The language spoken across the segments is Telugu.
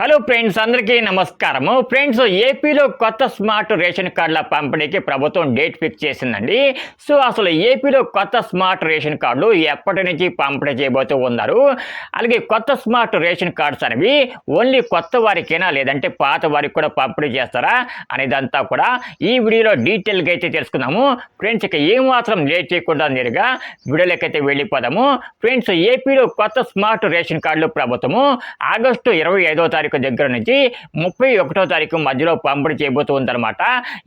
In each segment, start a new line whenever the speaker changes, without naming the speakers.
హలో ఫ్రెండ్స్ అందరికీ నమస్కారము. ఫ్రెండ్స్ ఏపీలో కొత్త స్మార్ట్ రేషన్ కార్డుల పంపిణీకి ప్రభుత్వం డేట్ ఫిక్స్ చేసిందండి. సో అసలు ఏపీలో కొత్త స్మార్ట్ రేషన్ కార్డులు ఎప్పటి నుంచి పంపిణీ చేయబోతూ ఉన్నారు? అలాగే కొత్త స్మార్ట్ రేషన్ కార్డ్స్ అనేవి ఓన్లీ కొత్త వారికైనా? లేదంటే పాత వారికి కూడా పంపిణీ చేస్తారా? అనేదంతా కూడా ఈ వీడియోలో డీటెయిల్గా అయితే తెలుసుకుందాము. ఫ్రెండ్స్ ఇక ఏమాత్రం లేట్ చేయకుండా నేరుగా వీడియోలోకైతే వెళ్ళిపోదాము. ఫ్రెండ్స్ ఏపీలో కొత్త స్మార్ట్ రేషన్ కార్డులు ప్రభుత్వము ఆగస్టు ఇరవై ఐదో తారీఖు దగ్గర నుంచి ముప్పై ఒకటో తారీఖు మధ్యలో పంపిణీ చేయబోతూ ఉందన్నమాట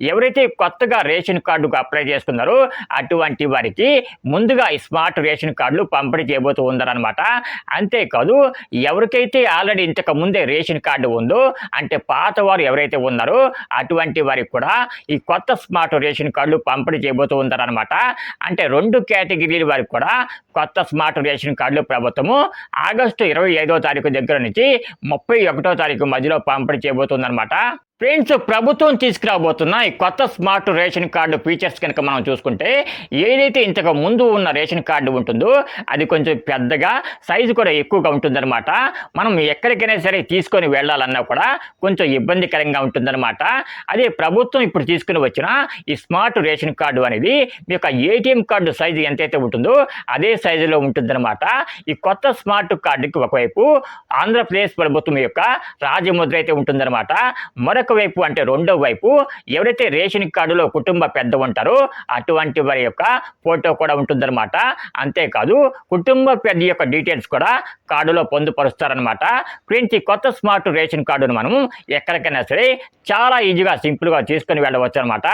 ఎవరైతే కొత్తగా రేషన్ కార్డుకు అప్లై చేసుకున్నారో అటువంటి వారికి ముందుగా ఈ స్మార్ట్ రేషన్ కార్డులు పంపిణీ చేయబోతూ ఉందన్నమాట అంతేకాదు ఎవరికైతే ఆల్రెడీ ఇంతకు ముందే రేషన్ కార్డు ఉందో అంటే పాత వారు ఎవరైతే ఉన్నారో అటువంటి వారికి కూడా ఈ కొత్త స్మార్ట్ రేషన్ కార్డులు పంపిణీ చేయబోతూ ఉంటారనమాట అంటే రెండు కేటగిరీల వారికి కూడా కొత్త స్మార్ట్ రేషన్ కార్డులు ప్రభుత్వము ఆగస్టు ఇరవై ఐదో తారీఖు దగ్గర నుంచి ముప్పై ఒకటో తారీఖు మధ్యలో పంపిణీ చేయబోతుందన్నమాట. ఫ్రెండ్స్ ప్రభుత్వం తీసుకురాబోతున్న ఈ కొత్త స్మార్ట్ రేషన్ కార్డు ఫీచర్స్ కనుక మనం చూసుకుంటే ఏదైతే ఇంతకు ముందు ఉన్న రేషన్ కార్డు ఉంటుందో అది కొంచెం పెద్దగా సైజు కూడా ఎక్కువగా ఉంటుందన్నమాట. మనం ఎక్కడికైనా సరే తీసుకొని వెళ్ళాలన్నా కూడా కొంచెం ఇబ్బందికరంగా ఉంటుందన్నమాట. అదే ప్రభుత్వం ఇప్పుడు తీసుకుని వచ్చిన ఈ స్మార్ట్ రేషన్ కార్డు అనేది మీ యొక్క ఏటీఎం కార్డు సైజు ఎంతైతే ఉంటుందో అదే సైజులో ఉంటుందన్నమాట. ఈ కొత్త స్మార్ట్ కార్డుకి ఒకవైపు ఆంధ్రప్రదేశ్ ప్రభుత్వం యొక్క రాజముద్ర అయితే ఉంటుందన్నమాట. మరొక వైపు అంటే రెండో వైపు ఎవరైతే రేషన్ కార్డులో కుటుంబ పెద్ద ఉంటారో అటువంటి వారి యొక్క ఫోటో కూడా ఉంటుందన్నమాట. అంతేకాదు కుటుంబ పెద్ద యొక్క డీటెయిల్స్ కూడా కార్డులో పొందుపరుస్తారనమాట ఫ్రెండ్స్ ఈ కొత్త స్మార్ట్ రేషన్ కార్డును మనం ఎక్కడికైనా సరే చాలా ఈజీగా సింపుల్గా తీసుకొని వెళ్ళవచ్చు అనమాట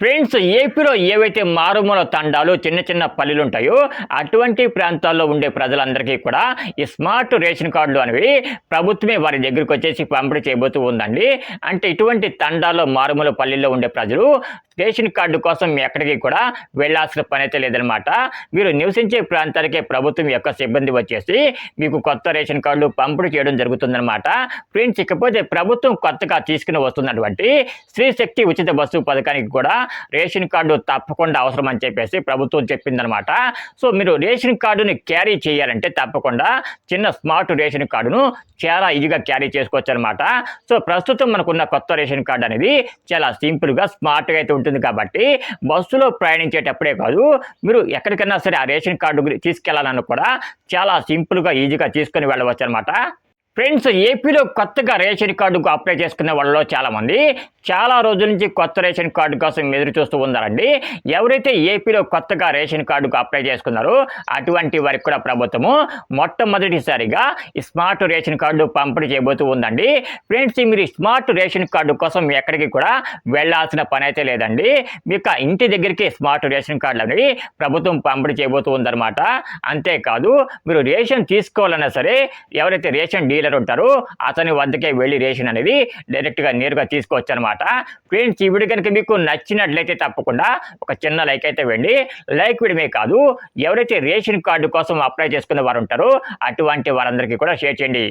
ఫ్రెండ్స్ ఏపీలో ఏవైతే మారుమూల తండాలు చిన్న చిన్న పల్లెలు ఉంటాయో అటువంటి ప్రాంతాల్లో ఉండే ప్రజలందరికీ కూడా ఈ స్మార్ట్ రేషన్ కార్డులు అనేవి ప్రభుత్వమే వారి దగ్గరికి వచ్చేసి పంపిణీ చేయబోతూ ఉందండి. అంటే ఇటువంటి తండాల్లో మారుమూల పల్లెల్లో ఉండే ప్రజలు రేషన్ కార్డు కోసం ఎక్కడికి కూడా వెళ్ళాల్సిన పని అయితే లేదనమాట మీరు నివసించే ప్రాంతానికే ప్రభుత్వం యొక్క సిబ్బంది వచ్చేసి మీకు కొత్త రేషన్ కార్డులు పంపిణీ చేయడం జరుగుతుందన్నమాట. ఫ్రెండ్స్ ఇకపోతే ప్రభుత్వం కొత్తగా తీసుకుని వస్తున్నటువంటి స్త్రీ శక్తి ఉచిత బస్సు పథకానికి కూడా రేషన్ కార్డు తప్పకుండా అవసరం అని చెప్పేసి ప్రభుత్వం చెప్పిందనమాట సో మీరు రేషన్ కార్డుని క్యారీ చేయాలంటే తప్పకుండా చిన్న స్మార్ట్ రేషన్ కార్డును చాలా ఈజీగా క్యారీ చేసుకోవచ్చు అనమాట సో ప్రస్తుతం మనకున్న కొత్త రేషన్ కార్డు అనేది చాలా సింపుల్గా స్మార్ట్గా అయితే ఉంటుంది. కాబట్టి బస్సులో ప్రయాణించేటప్పుడే కాదు మీరు ఎక్కడికైనా సరే ఆ రేషన్ కార్డు తీసుకెళ్ళాలన్నా కూడా చాలా సింపుల్గా ఈజీగా తీసుకొని వెళ్ళవచ్చు అనమాట ఫ్రెండ్స్ ఏపీలో కొత్తగా రేషన్ కార్డుకు అప్లై చేసుకునే వాళ్ళలో చాలామంది చాలా రోజుల నుంచి కొత్త రేషన్ కార్డు కోసం ఎదురు చూస్తూ ఉన్నారండి. ఎవరైతే ఏపీలో కొత్తగా రేషన్ కార్డుకు అప్లై చేసుకున్నారో అటువంటి వారికి కూడా ప్రభుత్వము మొట్టమొదటిసారిగా ఈ స్మార్ట్ రేషన్ కార్డు పంపిణీ చేయబోతూ ఉందండి. ఫ్రెండ్స్ మీరు స్మార్ట్ రేషన్ కార్డు కోసం ఎక్కడికి కూడా వెళ్ళాల్సిన పని అయితే లేదండి మీకు ఇంటి దగ్గరికి స్మార్ట్ రేషన్ కార్డులు అనేవి ప్రభుత్వం పంపిణీ చేయబోతూ ఉందన్నమాట. అంతేకాదు మీరు రేషన్ తీసుకోవాలన్నా సరే ఎవరైతే రేషన్ డీలర్ ఉంటారు. అతని వద్దకే వెళ్ళి రేషన్ అనేది డైరెక్ట్గా నేరుగా తీసుకోవచ్చు అనమాట ఫ్రెండ్స్ ఈ వీడియో కనుక మీకు నచ్చినట్లయితే తప్పకుండా ఒక చిన్న లైక్ అయితే వెండి లైక్ వీడమే కాదు ఎవరైతే రేషన్ కార్డు కోసం అప్లై చేసుకున్న వారు ఉంటారో అటువంటి వారందరికీ కూడా షేర్ చేయండి.